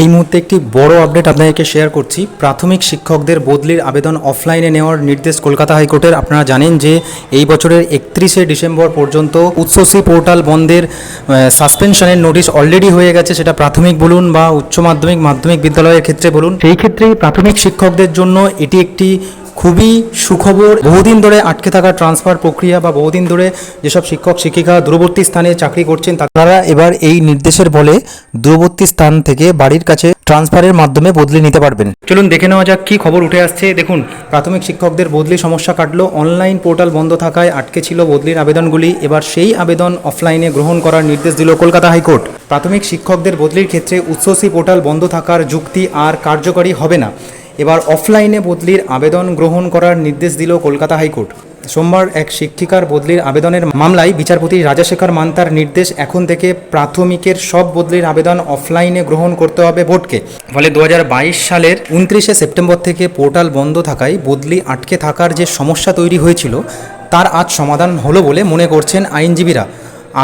এই মুহূর্তে একটি বড় আপডেট আপনাদেরকে শেয়ার করছি। প্রাথমিক শিক্ষকদের বদলির আবেদন অফলাইনে নেওয়ার নির্দেশ কলকাতা হাইকোর্টের। আপনারা জানেন যে এই বছরের একত্রিশে ডিসেম্বর পর্যন্ত উচ্চশ্রী পোর্টাল বন্ধের সাসপেনশনের নোটিশ অলরেডি হয়ে গেছে, সেটা প্রাথমিক বলুন বা উচ্চ মাধ্যমিক মাধ্যমিক বিদ্যালয়ের ক্ষেত্রে বলুন। সেই ক্ষেত্রেই প্রাথমিক শিক্ষকদের জন্য এটি একটি খুবই সুখবর। বহুদিন ধরে আটকে থাকা ট্রান্সফার প্রক্রিয়া বা বহুদিন ধরে যেসব শিক্ষক, শিক্ষিকা দূরবর্তী স্থানে চাকরি করছেন, তারা এবার এই নির্দেশের বলে দূরবর্তী স্থান থেকে বাড়ির কাছে ট্রান্সফারের মাধ্যমে বদলে নিতে পারবেন। চলুন দেখে নেওয়া যাক কী খবর উঠে আসছে। দেখুন, প্রাথমিক শিক্ষকদের বদলি সমস্যা কাটলো। অনলাইন পোর্টাল বন্ধ থাকায় আটকে ছিল বদলির আবেদনগুলি। এবার সেই আবেদন অফলাইনে গ্রহণ করার নির্দেশ দিল কলকাতা হাইকোর্ট। প্রাথমিক শিক্ষকদের বদলির ক্ষেত্রে উচ্চসী পোর্টাল বন্ধ থাকার যুক্তি আর কার্যকরী হবে না। এবার অফলাইনে বদলির আবেদন গ্রহণ করার নির্দেশ দিল কলকাতা হাইকোর্ট। সোমবার এক শিক্ষিকার বদলির আবেদনের মামলায় বিচারপতি রাজাশেখর মান্তার নির্দেশ এখন থেকে প্রাথমিকের সব বদলির আবেদন অফলাইনে গ্রহণ করতে হবে বোর্ডকে। ফলে দু হাজার বাইশ সালের উনত্রিশে সেপ্টেম্বর থেকে পোর্টাল বন্ধ থাকায় বদলি আটকে থাকার যে সমস্যা তৈরি হয়েছিল, তার আজ সমাধান হলো বলে মনে করছেন আইনজীবীরা।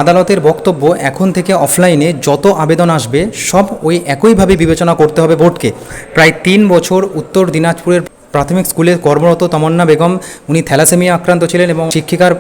আদালতের বক্তব্য এখন থেকে অফলাইনে যত আবেদন আসবে, সব ওই একইভাবে বিবেচনা করতে হবে বোর্ডকে। প্রায় তিন বছর উত্তর দিনাজপুরের প্রাথমিক স্কুলে কর্মরত তমন্না বেগম উনি থ্যালাসেমিয়া আক্রান্ত ছিলেন এবং শিক্ষিকার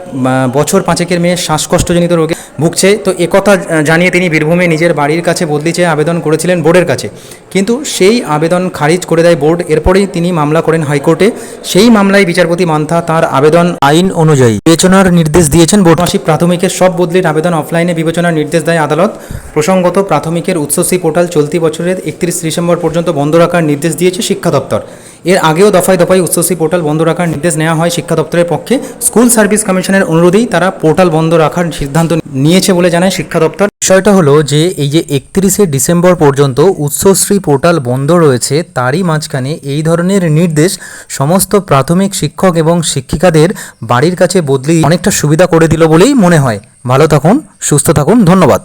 বছর পাঁচেকের মেয়ে শ্বাসকষ্টজনিত রোগে ভুগছে। তো একথা জানিয়ে তিনি বীরভূমে নিজের বাড়ির কাছে বদলি চেয়ে আবেদন করেছিলেন বোর্ডের কাছে। কিন্তু সেই আবেদন খারিজ করে দেয় বোর্ড। এরপরেই তিনি মামলা করেন হাইকোর্টে। সেই মামলায় বিচারপতি মান্থা তার আবেদন আইন অনুযায়ী বিবেচনার নির্দেশ দিয়েছেন বোর্ড। মাসিক প্রাথমিকের সব বদলির আবেদন অফলাইনে বিবেচনার নির্দেশ দেয় আদালত। প্রসঙ্গত প্রাথমিকের উচ্চশ্রী পোর্টাল চলতি বছরের একত্রিশ ডিসেম্বর পর্যন্ত বন্ধ রাখার নির্দেশ দিয়েছে শিক্ষা দপ্তর। এর আগেও দফায় দফায় উচ্চশ্রী পোর্টাল বন্ধ রাখার নির্দেশ নেওয়া হয় শিক্ষা দপ্তরের পক্ষে। স্কুল সার্ভিস কমিশনের অনুরোধেই তারা পোর্টাল বন্ধ রাখার সিদ্ধান্ত নিয়েছে বলে জানায় শিক্ষা দপ্তর। বিষয়টা হলো যে, এই যে একত্রিশে ডিসেম্বর পর্যন্ত উচ্চশ্রী পোর্টাল বন্ধ রয়েছে, তারই মাঝখানে এই ধরনের নির্দেশ সমস্ত প্রাথমিক শিক্ষক এবং শিক্ষিকাদের বাড়ির কাছে বদলি অনেকটা সুবিধা করে দিল বলেই মনে হয়। ভালো থাকুন, সুস্থ থাকুন, ধন্যবাদ।